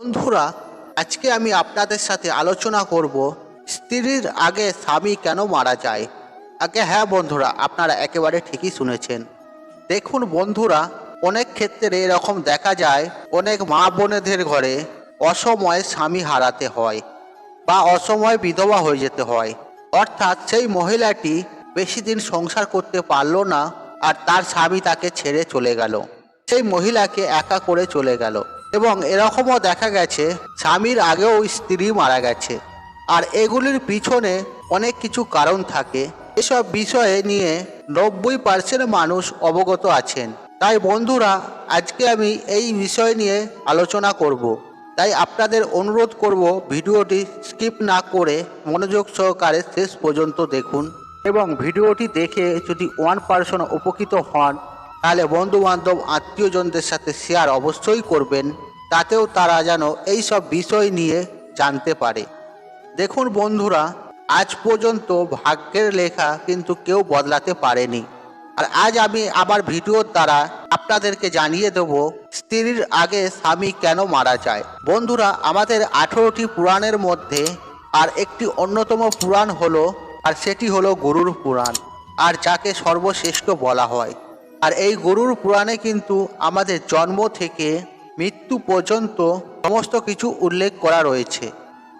বন্ধুরা, আজকে আমি আপনাদের সাথে আলোচনা করব, স্ত্রীর আগে স্বামী কেন মারা যায়? আগে হ্যাঁ বন্ধুরা, আপনারা একেবারে ঠিকই শুনেছেন। দেখুন বন্ধুরা, অনেক ক্ষেত্রে এরকম দেখা যায়, অনেক মা বোনেদের ঘরে অসময়ে স্বামী হারাতে হয় বা অসময়ে বিধবা হয়ে যেতে হয়। অর্থাৎ সেই মহিলাটি বেশি দিন সংসার করতে পারল না আর তার স্বামী তাকে ছেড়ে চলে গেল। সেই মহিলাকে একা করে চলে গেল। এবং এরকমও দেখা গেছে, স্বামীর আগেও স্ত্রী মারা গেছে। আর এগুলির পিছনে অনেক কিছু কারণ থাকে। এসব বিষয়ে নিয়ে নব্বই পার্সেন্ট মানুষ অবগত আছেন। তাই বন্ধুরা, আজকে আমি এই বিষয় নিয়ে আলোচনা করব। তাই আপনাদের অনুরোধ করব, ভিডিওটি স্কিপ না করে মনোযোগ সহকারে শেষ পর্যন্ত দেখুন। এবং ভিডিওটি দেখে যদি ওয়ান পার্সন উপকৃত হন, তাহলে বন্ধু বান্ধব আত্মীয়জনদের সাথে শেয়ার অবশ্যই করবেন। তাতেও তারা যেন এই সব বিষয় নিয়ে জানতে পারে। দেখুন বন্ধুরা, আজ পর্যন্ত ভাগ্যের লেখা কিন্তু কেউ বদলাতে পারেনি। আর আজ আমি আবার ভিডিওর দ্বারা আপনাদেরকে জানিয়ে দেব, স্ত্রীর আগে স্বামী কেন মারা যায়। বন্ধুরা, আমাদের আঠেরোটি পুরাণের মধ্যে আর একটি অন্যতম পুরাণ হলো, আর সেটি হলো গরুর পুরাণ, আর যাকে সর্বশ্রেষ্ঠ বলা হয়। আর এই গরুর পুরাণে কিন্তু আমাদের জন্ম থেকে মৃত্যু পর্যন্ত সমস্ত কিছু উল্লেখ করা রয়েছে।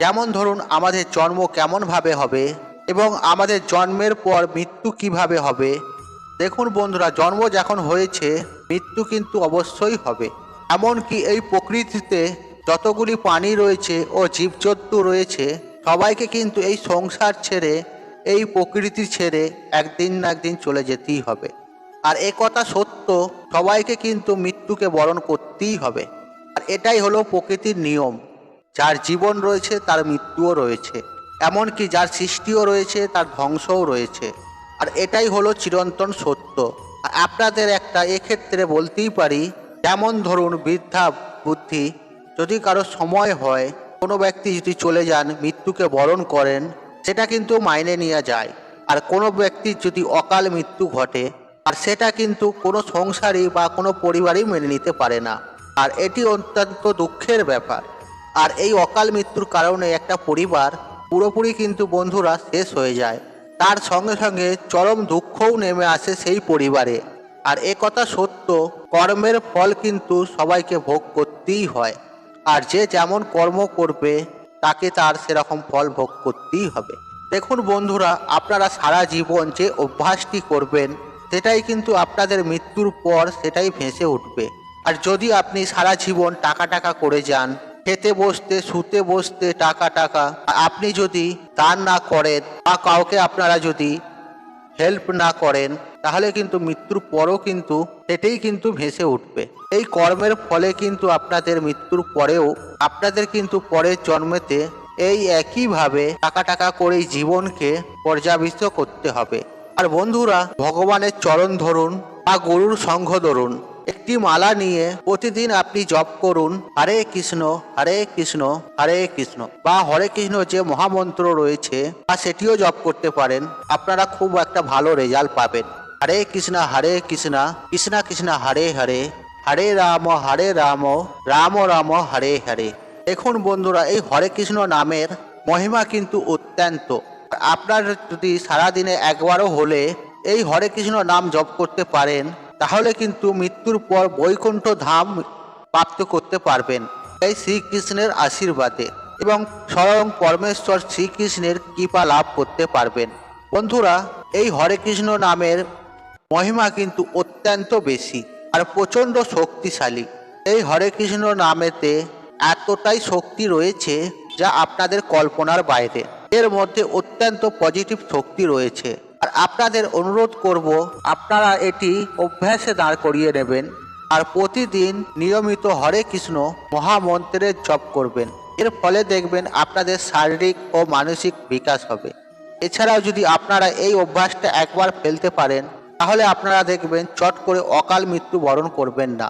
যেমন ধরুন, আমাদের জন্ম কেমনভাবে হবে এবং আমাদের জন্মের পর মৃত্যু কীভাবে হবে। দেখুন বন্ধুরা, জন্ম যখন হয়েছে, মৃত্যু কিন্তু অবশ্যই হবে। এমনকি এই প্রকৃতিতে যতগুলি প্রাণী রয়েছে ও জীবজন্তু রয়েছে, সবাইকে কিন্তু এই সংসার ছেড়ে, এই প্রকৃতি ছেড়ে একদিন না একদিন চলে যেতেই হবে। আর এ কথা সত্য, সবাইকে কিন্তু মৃত্যুকে বরণ করতেই হবে। আর এটাই হলো প্রকৃতির নিয়ম। যার জীবন রয়েছে, তার মৃত্যুও রয়েছে। এমনকি যার সৃষ্টিও রয়েছে, তার ধ্বংসও রয়েছে। আর এটাই হলো চিরন্তন সত্য। আর আপনাদের একটা এক্ষেত্রে বলতেই পারি, যেমন ধরুন বৃদ্ধা বুদ্ধি, যদি কারও সময় হয়, কোনো ব্যক্তি যদি চলে যান, মৃত্যুকে বরণ করেন, সেটা কিন্তু মাইনে নেওয়া যায়। আর কোনো ব্যক্তির যদি অকাল মৃত্যু ঘটে আর সেটা কিন্তু কোনো সংসারই বা কোনো পরিবারই মেনে নিতে পারে না। আর এটি অত্যন্ত দুঃখের ব্যাপার। আর এই অকাল মৃত্যুর কারণে একটা পরিবার পুরোপুরি কিন্তু বন্ধুরা শেষ হয়ে যায়। তার সঙ্গে সঙ্গে চরম দুঃখও নেমে আসে সেই পরিবারে। আর এ কথা সত্য, কর্মের ফল কিন্তু সবাইকে ভোগ করতেই হয়। আর যে যেমন কর্ম করবে, তাকে তার সেরকম ফল ভোগ করতেই হবে। দেখুন বন্ধুরা, আপনারা সারা জীবন যে অভ্যাসটি করবেন সেটাই কিন্তু আপনাদের মৃত্যুর পর সেটাই ভেসে উঠবে। আর যদি আপনি সারা জীবন টাকা টাকা করে যান, খেতে বসতে, শুতে বসতে টাকা টাকা, আপনি যদি দান না করেন বা কাউকে আপনারা যদি হেল্প না করেন, তাহলে কিন্তু মৃত্যুর পরও কিন্তু সেটাই কিন্তু ভেসে উঠবে। এই কর্মের ফলে কিন্তু আপনাদের মৃত্যুর পরেও, আপনাদের কিন্তু পরের জন্মেতে এই একইভাবে টাকা টাকা করেই জীবনকে পর্যাবিষ্ট করতে হবে। আর বন্ধুরা, ভগবানের চরণ ধরুন বা গরুর সঙ্ঘ ধরুন, একটি মালা নিয়ে প্রতিদিন আপনি জপ করুন, হরে কৃষ্ণ হরে কৃষ্ণ হরে কৃষ্ণ বা হরে কৃষ্ণ যে মহামন্ত্র রয়েছে বা সেটিও জপ করতে পারেন, আপনারা খুব একটা ভালো রেজাল্ট পাবেন। হরে কৃষ্ণ হরে কৃষ্ণ কৃষ্ণ কৃষ্ণ, হরে হরে হরে রাম হরে রাম রাম রাম, হরে হরে। দেখুন বন্ধুরা, এই হরে কৃষ্ণ নামের মহিমা কিন্তু অত্যন্ত। আপনার যদি সারাদিনে একবারও হলে এই হরে কৃষ্ণ নাম জপ করতে পারেন, তাহলে কিন্তু মৃত্যুর পর বৈকুণ্ঠ ধাম প্রাপ্ত করতে পারবেন। এই শ্রীকৃষ্ণের আশীর্বাদে এবং স্বয়ং পরমেশ্বর শ্রীকৃষ্ণের কৃপা লাভ করতে পারবেন। বন্ধুরা, এই হরে কৃষ্ণ নামের মহিমা কিন্তু অত্যন্ত বেশি আর প্রচণ্ড শক্তিশালী। এই হরে কৃষ্ণ নামেতে এতটাই শক্তি রয়েছে যা আপনাদের কল্পনার বাইরে। এর মধ্যে অত্যন্ত পজিটিভ শক্তি রয়েছে। আর আপনাদের অনুরোধ করব, আপনারা এটি অভ্যাসে দাঁড় করিয়ে নেবেন আর প্রতিদিন নিয়মিত হরে কৃষ্ণ মহামন্ত্রের জপ করবেন। এর ফলে দেখবেন আপনাদের শারীরিক ও মানসিক বিকাশ হবে। এছাড়াও যদি আপনারা এই অভ্যাসটা একবার ফেলতে পারেন, তাহলে আপনারা দেখবেন চট করে অকাল মৃত্যু বরণ করবেন না।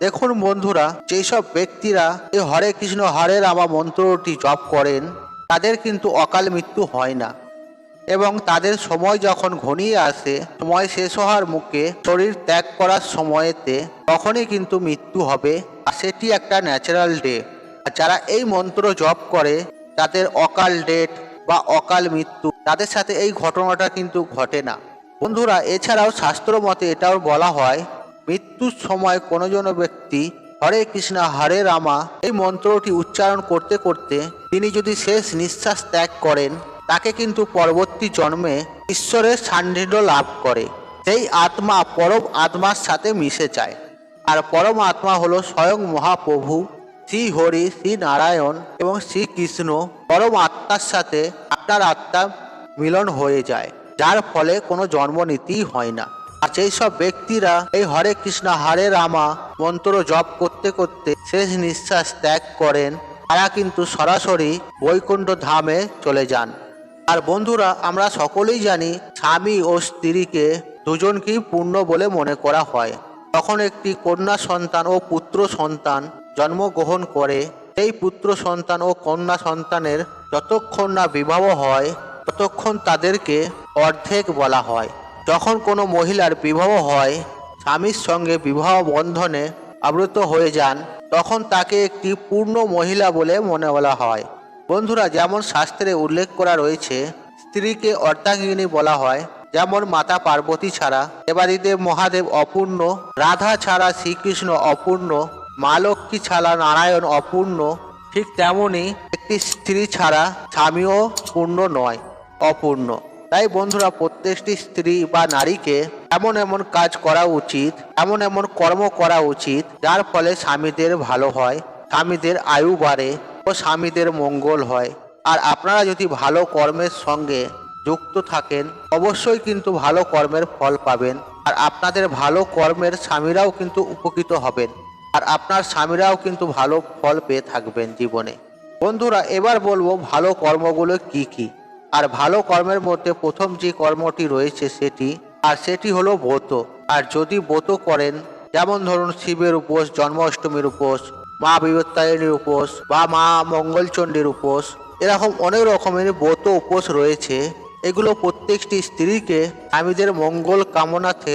দেখুন বন্ধুরা, যেসব ব্যক্তিরা এই হরে কৃষ্ণ হরে রামা মন্ত্রটি জপ করেন তাদের কিন্তু অকাল মৃত্যু হয় না। এবং তাদের সময় যখন ঘনিয়ে আসে, সময় শেষ হওয়ার মুখে শরীর ত্যাগ করার সময়েতে তখনই কিন্তু মৃত্যু হবে। আর সেটি একটা ন্যাচারাল ডে আর যারা এই মন্ত্র জপ করে তাদের অকাল ডেট বা অকাল মৃত্যু, তাদের সাথে এই ঘটনাটা কিন্তু ঘটে না। বন্ধুরা, এছাড়াও শাস্ত্র মতে এটাও বলা হয়, মৃত্যুর সময় কোনো জন ব্যক্তি হরে কৃষ্ণ, হরে রামা। এই মন্ত্রটি উচ্চারণ করতে করতে তিনি যদি শেষ নিঃশ্বাস ত্যাগ করেন, তাকে কিন্তু পরবর্তী জন্মে ঈশ্বরের সান্নিধ্য লাভ করে। সেই আত্মা পরম আত্মার সাথে মিশে যায়। আর পরম আত্মা হলো স্বয়ং মহাপ্রভু শ্রী হরি শ্রী নারায়ণ এবং শ্রীকৃষ্ণ। পরম আত্মার সাথে আপনার আত্মা মিলন হয়ে যায়, যার ফলে কোনো জন্ম নিতেই হয় না। আর সেই সব ব্যক্তিরা এই হরে কৃষ্ণ, হরে রামা মন্ত্র জপ করতে করতে শেষ নিঃশ্বাস ত্যাগ করেন। তারা কিন্তু সরাসরি বৈকুণ্ঠ ধামে চলে যান। আর বন্ধুরা, আমরা সকলেই জানি স্বামী ও স্ত্রীকে দুজনকেই পূর্ণ বলে মনে করা হয়। তখন একটি কন্যা সন্তান ও পুত্র সন্তান জন্মগ্রহণ করে। সেই পুত্র সন্তান ও কন্যা সন্তানের যতক্ষণ না বিবাহ হয়, ততক্ষণ তাদেরকে অর্ধেক বলা হয়। যখন কোনো মহিলার বিবাহ হয়, স্বামীর সঙ্গে বিবাহ বন্ধনে আবৃত হয়ে যান, তখন তাকে একটি পূর্ণ মহিলা বলে মনে বলা হয়। বন্ধুরা, যেমন শাস্ত্রে উল্লেখ করা রয়েছে, স্ত্রীকে অর্ধাঙ্গিনী বলা হয়, যেমন মাতা পার্বতী ছাড়া। দেবাদিদেব মহাদেব অপূর্ণ, রাধা ছাড়া শ্রীকৃষ্ণ অপূর্ণ, মা লক্ষ্মী ছাড়া নারায়ণ অপূর্ণ, ঠিক তেমনই একটি স্ত্রী ছাড়া স্বামীও পূর্ণ নয়, অপূর্ণ। তাই বন্ধুরা প্রত্যেকটি স্ত্রী বা নারীকে এমন এমন কাজ করা উচিত, এমন এমন কর্ম করা উচিত, যার ফলে স্বামীদের ভালো হয়, স্বামীদের আয়ু বাড়ে ও স্বামীদের মঙ্গল হয়। আর আপনারা যদি ভালো কর্মের সঙ্গে যুক্ত থাকেন, অবশ্যই কিন্তু ভালো কর্মের ফল পাবেন। আর আপনাদের ভালো কর্মের স্বামীরাও কিন্তু উপকৃত হবেন। আর আপনার স্বামীরাও কিন্তু ভালো ফল পেয়ে থাকবেন জীবনে। বন্ধুরা, এবার বলব ভালো কর্মগুলো কি কি? আর ভালো কর্মের মধ্যে প্রথম যে কর্মটি রয়েছে সেটি, আর সেটি হলো ব্রত। আর যদি ব্রত করেন, যেমন ধরুন শিবের উপোস, জন্মাষ্টমীর উপোস, মা বিবত্তায়নীর উপোস বা মা মঙ্গলচণ্ডীর উপোস, এরকম অনেক রকমের ব্রত উপোস রয়েছে। এগুলো প্রত্যেকটি স্ত্রীকে স্বামীদের মঙ্গল কামনাতে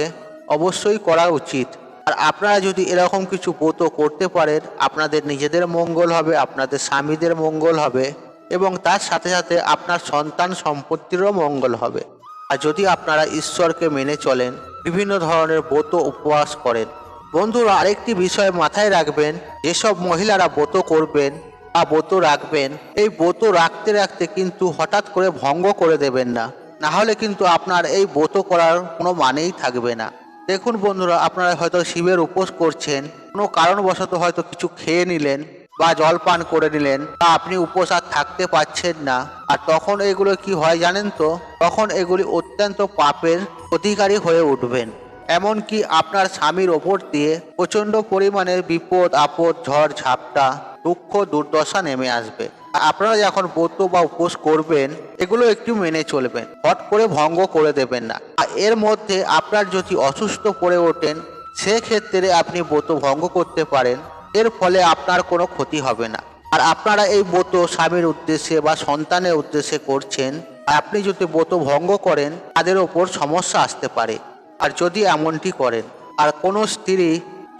অবশ্যই করা উচিত। আর আপনারা যদি এরকম কিছু ব্রত করতে পারেন, আপনাদের নিজেদের মঙ্গল হবে, আপনাদের স্বামীদের মঙ্গল হবে। এবং তার সাথে সাথে আপনার সন্তান সম্পত্তিরও মঙ্গল হবে। আর যদি আপনারা ঈশ্বরকে মেনে চলেন, বিভিন্ন ধরনের ব্রত উপবাস করেন, বন্ধুরা, আরেকটি বিষয় মাথায় রাখবেন, যেসব মহিলারা ব্রত করবেন বা ব্রত রাখবেন, এই ব্রত রাখতে রাখতে কিন্তু হঠাৎ করে ভঙ্গ করে দেবেন না। না হলে কিন্তু আপনার এই ব্রত করার কোনো মানেই থাকবে না। দেখুন বন্ধুরা, আপনারা হয়তো শিবের উপোস করছেন, কোনো কারণবশত হয়তো কিছু খেয়ে নিলেন বা জল পান করে নিলেন বা আপনি উপোস আর থাকতে পারছেন না। আর তখন এগুলো কি হয় জানেন তো? তখন এগুলি অত্যন্ত পাপের অধিকারী হয়ে উঠবেন। এমনকি আপনার স্বামীর ওপর দিয়ে প্রচণ্ড পরিমাণে বিপদ, আপদ, ঝড়, ঝাপটা, দুঃখ, দুর্দশা নেমে আসবে। আপনারা যখন ব্রত বা উপোস করবেন, এগুলো একটু মেনে চলবেন। হট করে ভঙ্গ করে দেবেন না। আর এর মধ্যে আপনার যদি অসুস্থ পড়ে ওঠেন, সেক্ষেত্রে আপনি ব্রত ভঙ্গ করতে পারেন। এর ফলে আপনার কোনো ক্ষতি হবে না। আর আপনারা এই ব্রত স্বামীর উদ্দেশ্যে বা সন্তানের উদ্দেশ্যে করছেন আপনি যদি ব্রত ভঙ্গ করেন, তাদের ওপর সমস্যা আসতে পারে। আর যদি এমনটি করেন, আর কোনো স্ত্রী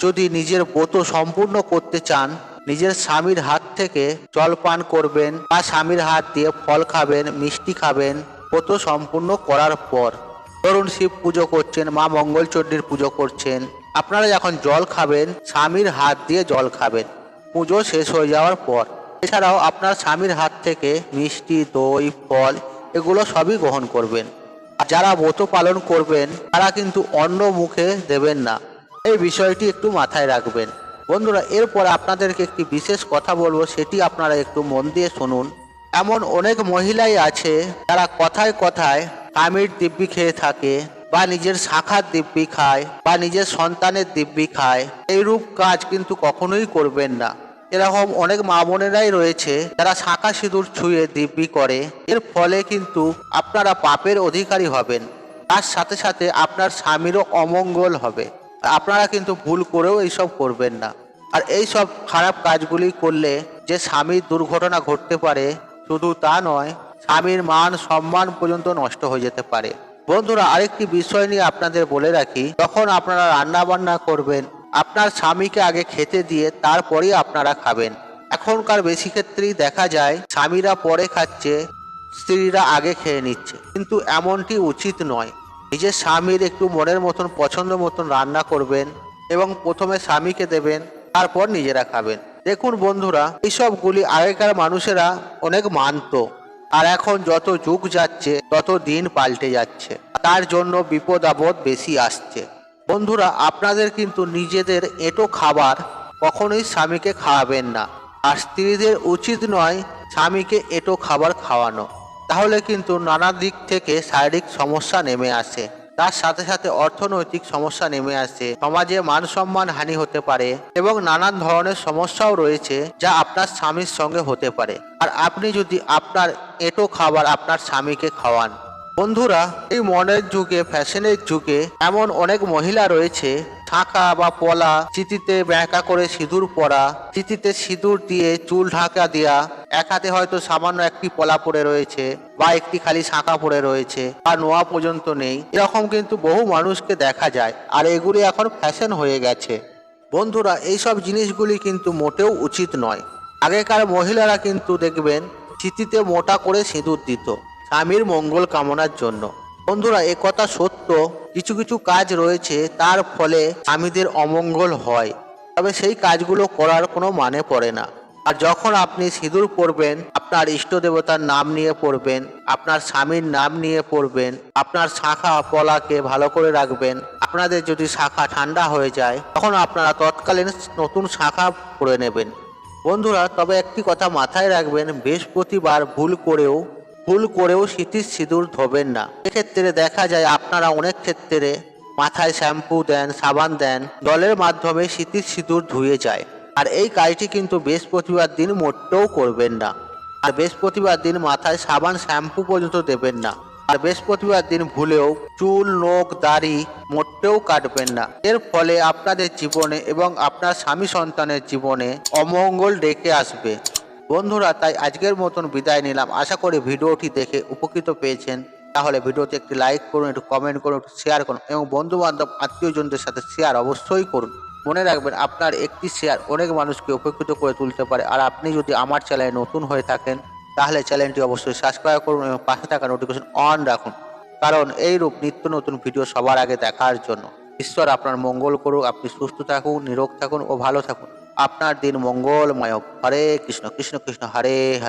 যদি নিজের ব্রত সম্পূর্ণ করতে চান, নিজের স্বামীর হাত থেকে জল পান করবেন বা স্বামীর হাত দিয়ে ফল খাবেন, মিষ্টি খাবেন, ব্রত সম্পূর্ণ করার পর ধরুন শিব পুজো করছেন, মা মঙ্গলচণ্ডীর পুজো করছেন আপনারা যখন জল খাবেন, স্বামীর হাত দিয়ে জল খাবেন। পুজো শেষ হয়ে যাওয়ার পর। এছাড়াও আপনার স্বামীর হাত থেকে মিষ্টি, দই, ফল, এগুলো সবই গ্রহণ করবেন। যারা ব্রত পালন করবেন, তারা কিন্তু অন্য মুখে দেবেন না। এই বিষয়টি একটু মাথায় রাখবেন। বন্ধুরা, এরপর আপনাদেরকে একটি বিশেষ কথা বলব, সেটি আপনারা একটু মন দিয়ে শুনুন। এমন অনেক মহিলাই আছে, যারা কথায় কথায় স্বামীর দিব্যি খেয়ে থাকে বা নিজের শাখার দিব্যি খায়, বা নিজের সন্তানের দিব্যি খায়, এইরূপ কাজ কিন্তু কখনোই করবেন না। এরকম অনেক মা বোনেরাই রয়েছে, যারা শাঁখা সিঁদুর ছুঁয়ে দিব্যি করে। এর ফলে কিন্তু আপনারা পাপের অধিকারী হবেন। তার সাথে সাথে আপনার স্বামীরও অমঙ্গল হবে। আপনারা কিন্তু ভুল করেও এইসব করবেন না। আর এই সব খারাপ কাজগুলি করলে যে স্বামীর দুর্ঘটনা ঘটতে পারে, শুধু তা নয়, স্বামীর মান সম্মান পর্যন্ত নষ্ট হয়ে যেতে পারে। বন্ধুরা, আরেকটি বিষয় নিয়ে আপনাদের বলে রাখি, যখন আপনারা রান্না বান্না করবেন, আপনার স্বামীকে আগে খেতে দিয়ে তারপরেই আপনারা খাবেন। এখনকার বেশি ক্ষেত্রেই দেখা যায়, স্বামীরা পরে খাচ্ছে, স্ত্রীরা আগে খেয়ে নিচ্ছে। কিন্তু এমনটি উচিত নয়। নিজের স্বামীর একটু মনের মতন, পছন্দ মতন রান্না করবেন এবং প্রথমে স্বামীকে দেবেন, তারপর নিজেরা খাবেন। দেখুন বন্ধুরা, এইসবগুলি আগেকার মানুষেরা অনেক মানতো। আর এখন যত যুগ যাচ্ছে, তত দিন পাল্টে যাচ্ছে। তার জন্য বিপদ আপদ বেশি আসছে। বন্ধুরা, আপনাদের কিন্তু নিজেদের এঁটো খাবার কখনোই স্বামীকে খাওয়াবেন না। আর স্ত্রীদের উচিত নয় স্বামীকে এঁটো খাবার খাওয়ানো। তাহলে কিন্তু নানা দিক থেকে শারীরিক সমস্যা নেমে আসে। তার সাথে সাথে অর্থনৈতিক সমস্যা নেমে আসে, সমাজে মান সম্মান হানি হতে পারে এবং নানান ধরনের সমস্যাও রয়েছে যা আপনার স্বামীর সঙ্গে হতে পারে। আর আপনি যদি আপনার এঁটো খাবার আপনার স্বামীকে খাওয়ান। বন্ধুরা, এই মনের যুগে, ফ্যাশনের যুগে এমন অনেক মহিলা রয়েছে ঢাকা বা পলা, চিতিতে ব্যাঁকা করে সিঁদুর পরা, চিতিতে সিঁদুর দিয়ে চুল ঢাকা দেয়া এক হাতে হয়তো সামান্য একটি পলা পড়ে রয়েছে বা একটি খালি শাঁখা পড়ে রয়েছে বা নোয়া পর্যন্ত নেই। এরকম কিন্তু বহু মানুষকে দেখা যায়, আর এগুলি এখন ফ্যাশন হয়ে গেছে। বন্ধুরা, এইসব জিনিসগুলি কিন্তু মোটেও উচিত নয়। আগেকার মহিলারা কিন্তু দেখবেন চিতিতে মোটা করে সিঁদুর দিত, স্বামীর মঙ্গল কামনার জন্য। বন্ধুরা, এ কথা সত্য, কিছু কিছু কাজ রয়েছে, তার ফলে স্বামীদের অমঙ্গল হয়। তবে সেই কাজগুলো করার কোনো মানে পড়ে না। আর যখন আপনি সিঁদুর পরবেন, আপনার ইষ্ট দেবতার নাম নিয়ে পড়বেন, আপনার স্বামীর নাম নিয়ে পড়বেন, আপনার শাখা পলাকে ভালো করে রাখবেন, আপনাদের যদি শাখা ঠান্ডা হয়ে যায়, তখন আপনারা তৎকালীন নতুন শাখা পরে নেবেন। বন্ধুরা, তবে একটি কথা মাথায় রাখবেন, বৃহস্পতিবার ভুল করেও ভুল করেও শীতির সিঁদুর ধোবেন না। এক্ষেত্রে দেখা যায় আপনারা অনেক ক্ষেত্রে মাথায় শ্যাম্পু দেন, সাবান দেন, জলের মাধ্যমে শীতির সিঁদুর ধুয়ে যায়। আর এই কাজটি কিন্তু বৃহস্পতিবার দিন মোটেও করবেন না। আর বৃহস্পতিবার দিন মাথায় সাবান, শ্যাম্পু পর্যন্ত দেবেন না। আর বৃহস্পতিবার দিন ভুলেও চুল, নোখ, দাড়ি মোটেও কাটবেন না। এর ফলে আপনাদের জীবনে এবং আপনার স্বামী সন্তানের জীবনে অমঙ্গল ডেকে আসবে। বন্ধুরা, তাই আজকের মতন বিদায় নিলাম। আশা করি ভিডিওটি দেখে উপকৃত পেয়েছেন। তাহলে ভিডিওতে একটি লাইক করুন, একটু কমেন্ট করুন, একটু শেয়ার করুন এবং বন্ধু বান্ধব আত্মীয়জনদের সাথে শেয়ার অবশ্যই করুন। মনে রাখবেন, আপনার একটি শেয়ার অনেক মানুষকে উপকৃত করে তুলতে পারে। আর আপনি যদি আমার চ্যানেলে নতুন হয়ে থাকেন, তাহলে চ্যানেলটি অবশ্যই সাবস্ক্রাইব করুন এবং পাশে থাকা নোটিফিকেশন অন রাখুন। কারণ এই রূপ নিত্য নতুন ভিডিও সবার আগে দেখার জন্য। ঈশ্বর আপনার মঙ্গল করুক, আপনি সুস্থ থাকুন, নিরোগ থাকুন ও ভালো থাকুন। আপনার দিন মঙ্গলময় হরে কৃষ্ণ কৃষ্ণ কৃষ্ণ, হরে হরে।